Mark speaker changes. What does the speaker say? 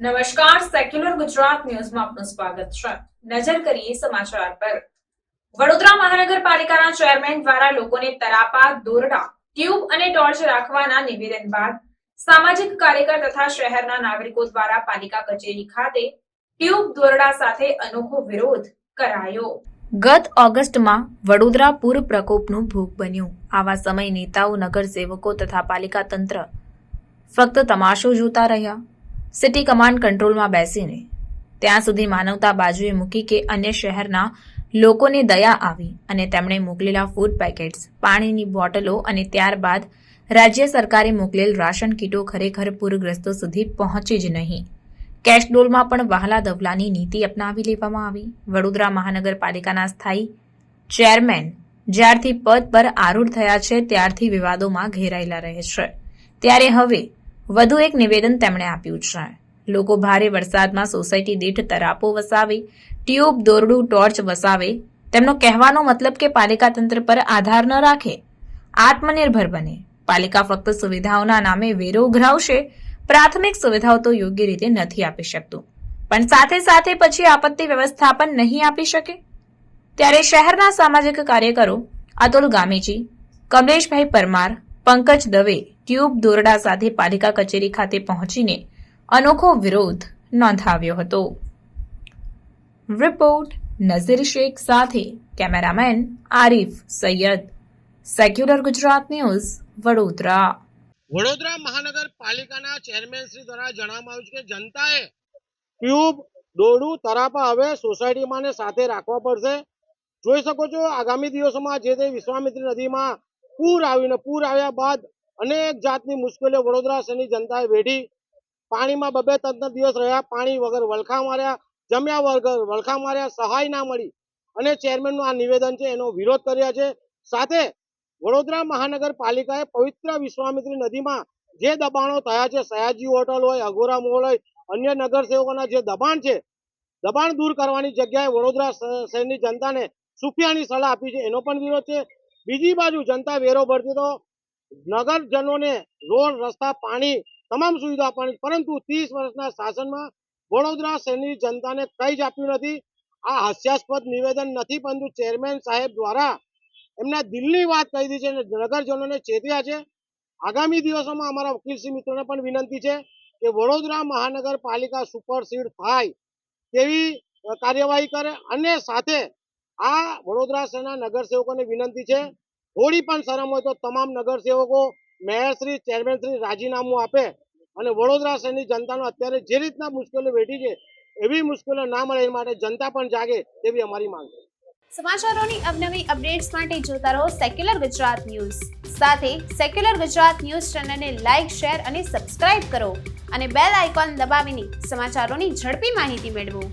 Speaker 1: નમસ્કાર સેક્યુલર ગુજરાત ન્યૂઝમાં આપનું સ્વાગત છે. નજર કરીએ સમાચાર પર. વડોદરા મહાનગરપાલિકાના ચેરમેન દ્વારા લોકોને તરાપા દોરડા, ટ્યુબ અને ટોર્ચ રાખવાના નિવેદન બાદ સામાજિક કાર્યકર તથા શહેરના નાગરિકો દ્વારા પાલિકા કચેરી ખાતે ટ્યુબ, દોરડા સાથે અનોખો વિરોધ કરાયો. ગત ઓગસ્ટમાં વડોદરા પૂર પ્રકોપનું ભોગ બન્યું. આવા સમય નેતાઓ, નગરસેવકો તથા પાલિકા તંત્ર ફક્ત તમાશો જોતા રહ્યા. સિટી કમાન્ડ કંટ્રોલમાં બેસીને ત્યાં સુધી માનવતા બાજુએ મૂકી કે અન્ય શહેરના લોકોને દયા આવી અને તેમણે મોકલેલા ફૂડ પેકેટ્સ પાણીની બોટલો અને ત્યારબાદ રાજ્ય સરકારે મોકલેલ રાશન કીટો ખરેખર પૂરગ્રસ્તો સુધી પહોંચી જ નહીં. કેશડોલમાં પણ વહાલા દવલાની નીતિ અપનાવી લેવામાં આવી. વડોદરા મહાનગરપાલિકાના સ્થાયી ચેરમેન જ્યારથી પદ પર આરૂઢ થયા છે, ત્યારથી વિવાદોમાં ઘેરાયેલા રહે છે. ત્યારે હવે વધુ એક નિવેદન તેમણે આપ્યું છે. લોકો ભારે વરસાદમાં સોસાયટી દીઠ તરાપો વસાવે, ટ્યુબ, દોરડું, ટોર્ચ વસાવે. તેમનો કહેવાનો મતલબ કે પાલિકા તંત્ર પર આધાર ન રાખે. આત્મનિર્ભર બને. પાલિકા ફક્ત સુવિધાઓના નામે વેરો ઉઘરાવશે, પ્રાથમિક સુવિધાઓ તો યોગ્ય રીતે નથી આપી શકતું. પણ સાથે સાથે પછી આપત્તિ વ્યવસ્થાપન નહીં આપી શકે? ત્યારે શહેરના સામાજિક કાર્યકરો અતુલ ગામેજી, કમલેશભાઈ પરમાર, પંકજ દવે ટ્યુબ દોરડા સાથે પાલિકા કચેરી ખાતે પહોંચીને અનોખો વિરોધ નોંધાવ્યો હતો. રિપોર્ટ નઝીર શેખ સાથે cameraman Arif Sayyed. Secular Gujarat news, Vadodara.
Speaker 2: Vadodara મહાનગરપાલિકાના ચેરમેન શ્રી દ્વારા જણાવવામાં આવ્યું છે કે જનતાએ ટ્યુબ દોરડું તરાપા હવે સોસાયટીમાં ને સાથે રાખવા પડશે. જોઈ શકો છો, આગામી દિવસોમાં જે તે વિશ્વામિત્રી નદીમાં પૂર આવ્યું ને પૂર આવ્યા બાદ અનેક જાતની મુશ્કેલીઓ વડોદરા શહેરની જનતાએ વેઢી પાણીમાં બબે ત્રણ દિવસ રહ્યા, પાણી વગર વલખા માર્યા, જમ્યા વગર વલખા માર્યા, સહાય ના મળી. અને ચેરમેનનું આ નિવેદન છે, એનો વિરોધ કર્યા છે. સાથે વડોદરા મહાનગરપાલિકાએ પવિત્ર વિશ્વામિત્રી નદીમાં જે દબાણો થયા છે, સયાજી હોટલ હોય, અઘોરા મોલ હોય, અન્ય નગરસેવકોના જે દબાણ છે, દબાણ દૂર કરવાની જગ્યાએ વડોદરા શહેરની જનતાને સુફિયાની સલાહ આપી છે, એનો પણ વિરોધ છે. બીજી બાજુ જનતા વેરો ભરતી તો નગરજનોને રોડ, રસ્તા, પાણી તમામ સુવિધા આપવાની પરંતુ ત્રીસ વર્ષના શાસનમાં વડોદરા શહેરની જનતાને કંઈ જ આપ્યું નથી. આ હાસ્યાસ્પદ નિવેદન નથી, પરંતુ ચેરમેન સાહેબ દ્વારા એમના દિલની વાત કહી દીધી છે અને નગરજનોને ચેત્યા છે. આગામી દિવસોમાં અમારા વકીલશ્રી મિત્રોને પણ વિનંતી છે કે વડોદરા મહાનગરપાલિકા સુપરસીડ થાય તેવી કાર્યવાહી કરે અને સાથે આ વડોદરા શહેરના નગરસેવકોને વિનંતી છે થોડી પણ શરમ હોય તો તમામ નગરસેવકો મેયરશ્રી ચેરમેનશ્રી રાજીનામું આપે અને વડોદરા શહેરની જનતાનો અત્યારે જે રીતના મુશ્કેલીઓ વેઠી છે, એવી મુશ્કેલીઓ ના મળે એ માટે જનતા પણ જાગે તેવી અમારી માંગ છે.
Speaker 3: સમાચારોની અવનવી અપડેટ્સ માટે જોતા રહો સેક્યુલર ગુજરાત ન્યૂઝ સાથે સેક્યુલર ગુજરાત ન્યૂઝ ચેનલને લાઇક શેર અને સબસ્ક્રાઇબ કરો અને બેલ આઇકોન દબાવીને સમાચારોની ઝડપી માહિતી મેળવો.